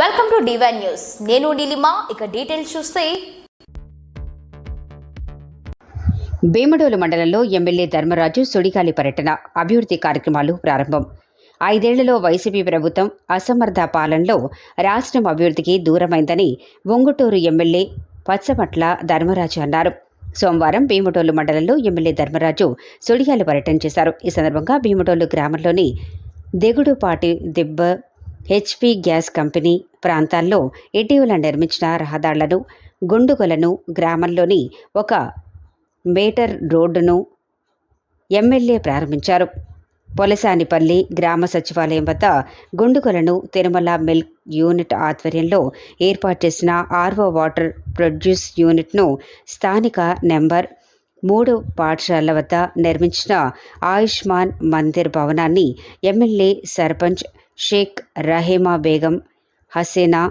Welcome to divine news నేను నీలిమా ఇక details చూస్తే. భీమడోలు మండలంలో ఎమ్మెల్యే ధర్మరాజు సుడిగాలి పర్యటన అభివృద్ధి కార్యక్రమాలు ప్రారంభం. ఐదేళ్ళలో వైసీపీ ప్రభుత్వం అసమర్థ పాలనలో రాష్ట్రం అభివృద్ధికి దూరమైందని ఒంగుటూరు ఎమ్మెల్యే పచ్చమట్ల ధర్మరాజు అన్నారు. సోమవారం భీమటోలు మండలంలో ఎమ్మెల్యే ధర్మరాజు సుడిగాలి పర్యటన చేశారు. ఈ సందర్భంగా భీమటోలు గ్రామంలోని దిగుడుపాటి దిబ్బ హెచ్పి గ్యాస్ కంపెనీ ప్రాంతాల్లో ఇటీవల నిర్మించిన రహదారులను గుండుగలను గ్రామంలోని ఒక మేటర్ రోడ్డును ఎమ్మెల్యే ప్రారంభించారు. పొలసానిపల్లి గ్రామ సచివాలయం వద్ద గుండుగలను తిరుమల మిల్క్ యూనిట్ ఆధ్వర్యంలో ఏర్పాటు చేసిన ఆర్వో వాటర్ ప్రొడ్యూస్ యూనిట్ను స్థానిక నెంబర్ మూడు పాఠశాల వద్ద నిర్మించిన ఆయుష్మాన్ మందిర్ భవనాన్ని ఎమ్మెల్యే సర్పంచ్ షేక్ రహీమా బేగం హసేనా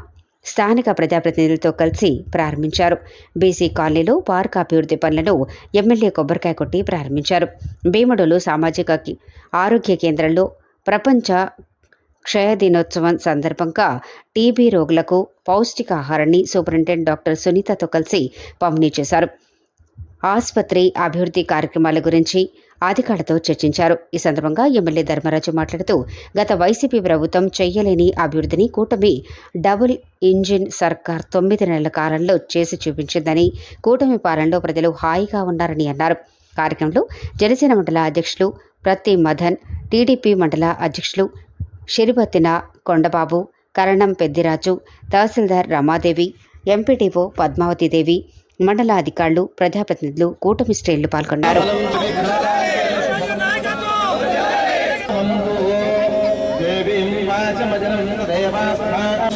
స్థానిక ప్రజాప్రతినిధులతో కలిసి ప్రారంభించారు. బీసీ కాలనీలో పార్క్ అభివృద్ధి పనులను ఎమ్మెల్యే కొబ్బరికాయ కొట్టి ప్రారంభించారు. భీమడులు సామాజిక ఆరోగ్య కేంద్రంలో ప్రపంచ క్షయ దినోత్సవం సందర్భంగా టీబీ రోగులకు పౌష్టికాహారాన్ని సూపరింటెండెంట్ డాక్టర్ సునీతతో కలిసి పంపిణీ చేశారు. ఆసుపత్రి అభివృద్ధి కార్యక్రమాల గురించి అధికారులతో చర్చించారు. ఈ సందర్భంగా ఎమ్మెల్యే ధర్మరాజు మాట్లాడుతూ గత వైసీపీ ప్రభుత్వం చెయ్యలేని అభివృద్ధిని కూటమి డబుల్ ఇంజిన్ సర్కార్ తొమ్మిది నెలల కాలంలో చేసి చూపించిందని కూటమి పాలనలో ప్రజలు హాయిగా ఉన్నారని అన్నారు. కార్యక్రమంలో జనసేన మండల అధ్యక్షులు ప్రతి మదన్ టీడీపీ మండల అధ్యక్షులు షిరిబత్తిన కొండబాబు కరణం పెద్దిరాజు తహసీల్దార్ రమాదేవి ఎంపీటీఓ పద్మావతిదేవి మండల అధికారులు ప్రజాప్రతినిధులు కూటమి శ్రేణులు పాల్గొన్నారు. దేవీం వాచమజనం దేవాస్థానం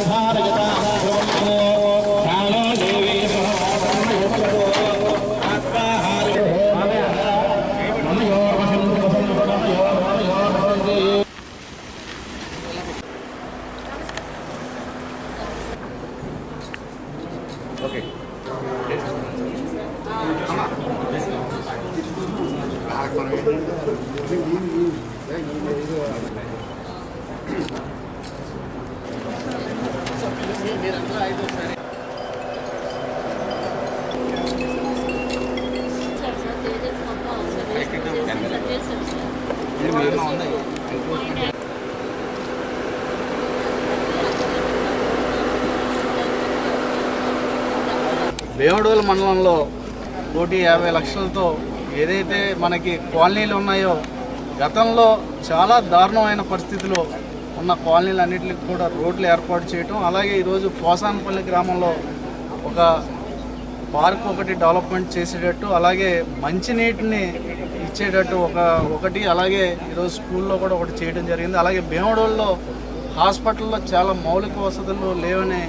భారయతాలో మండలంలో కోటి యాభై లక్షలతో ఏదైతే మనకి కాలనీలు ఉన్నాయో గతంలో చాలా దారుణమైన పరిస్థితిలో ఉన్న కాలనీలు అన్నింటికి కూడా రోడ్లు ఏర్పాటు చేయటం అలాగే ఈరోజు పోసానపల్లి గ్రామంలో ఒక పార్క్ ఒకటి డెవలప్మెంట్ చేసేటట్టు అలాగే మంచినీటిని ఇచ్చేటట్టు ఒక ఒకటి అలాగే ఈరోజు స్కూల్లో కూడా ఒకటి చేయడం జరిగింది. అలాగే భీమడోల్లో హాస్పిటల్లో చాలా మౌలిక వసతులు లేవని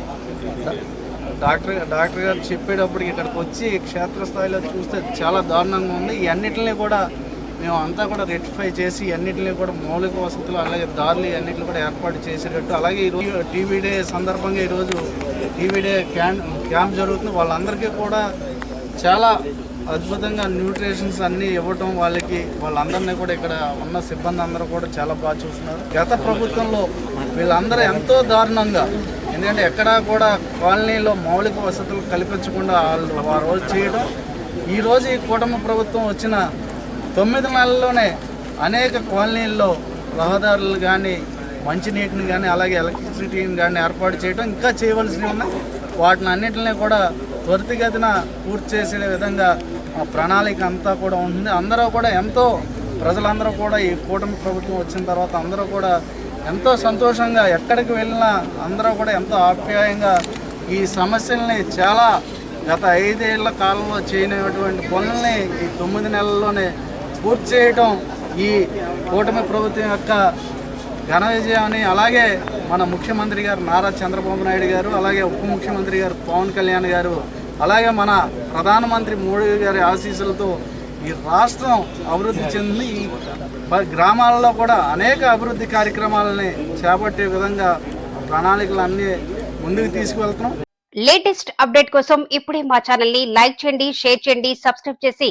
డాక్టర్ డాక్టర్ గారు చెప్పేటప్పటికి ఇక్కడికి వచ్చి క్షేత్రస్థాయిలో చూస్తే చాలా దారుణంగా ఉంది. ఈ కూడా మేము అంతా కూడా రెక్టిఫై చేసి ఈ కూడా మౌలిక వసతులు అలాగే దారులు అన్నింటిని కూడా ఏర్పాటు చేసేటట్టు. అలాగే ఈరోజు టీవీ డే సందర్భంగా ఈరోజు టీవీ డే క్యాన్ క్యాంప్ జరుగుతుంది. వాళ్ళందరికీ కూడా చాలా అద్భుతంగా న్యూట్రిషన్స్ అన్నీ ఇవ్వటం వాళ్ళకి వాళ్ళందరినీ కూడా ఇక్కడ ఉన్న సిబ్బంది అందరూ కూడా చాలా బాగా చూస్తున్నారు. గత ప్రభుత్వంలో వీళ్ళందరూ ఎంతో దారుణంగా ఎందుకంటే ఎక్కడా కూడా కాలనీలో మౌలిక వసతులు కల్పించకుండా వాళ్ళు ఆ రోజు చేయడం ఈరోజు ఈ కూటమి ప్రభుత్వం వచ్చిన తొమ్మిది నెలల్లోనే అనేక కాలనీల్లో రహదారులు కానీ మంచినీటిని కానీ అలాగే ఎలక్ట్రిసిటీని కానీ ఏర్పాటు చేయడం ఇంకా చేయవలసినవి ఉన్నాయి. వాటిని అన్నింటినీ కూడా త్వరితగతిన పూర్తి చేసే విధంగా ఆ ప్రణాళిక అంతా కూడా ఉంటుంది. అందరూ కూడా ఎంతో ప్రజలందరూ కూడా ఈ కూటమి ప్రభుత్వం వచ్చిన తర్వాత అందరూ కూడా ఎంతో సంతోషంగా ఎక్కడికి వెళ్ళినా అందరూ కూడా ఎంతో ఆప్యాయంగా ఈ సమస్యల్ని చాలా గత ఐదేళ్ళ కాలంలో చేయనటువంటి పనుల్ని ఈ తొమ్మిది నెలల్లోనే పూర్తి చేయటం ఈ కూటమి ప్రభుత్వం యొక్క ఘన విజయాన్ని అలాగే మన ముఖ్యమంత్రి గారు నారా చంద్రబాబు నాయుడు గారు అలాగే ఉప ముఖ్యమంత్రి గారు పవన్ కళ్యాణ్ గారు అలాగే మన ప్రధానమంత్రి మోడీ గారి ఆశీస్సులతో ఈ రాష్ట్రం అభివృద్ధి చెంది గ్రామాలలో కూడా అనేక అభివృద్ధి కార్యక్రమాలని చేపట్టే విధంగా ప్రణాళికలు అన్నీ ముందుకు తీసుకువెళ్తున్నాం. లేటెస్ట్ అప్డేట్ కోసం ఇప్పుడే మా ఛానల్ని లైక్ చేయండి షేర్ చేయండి సబ్స్క్రైబ్ చేసి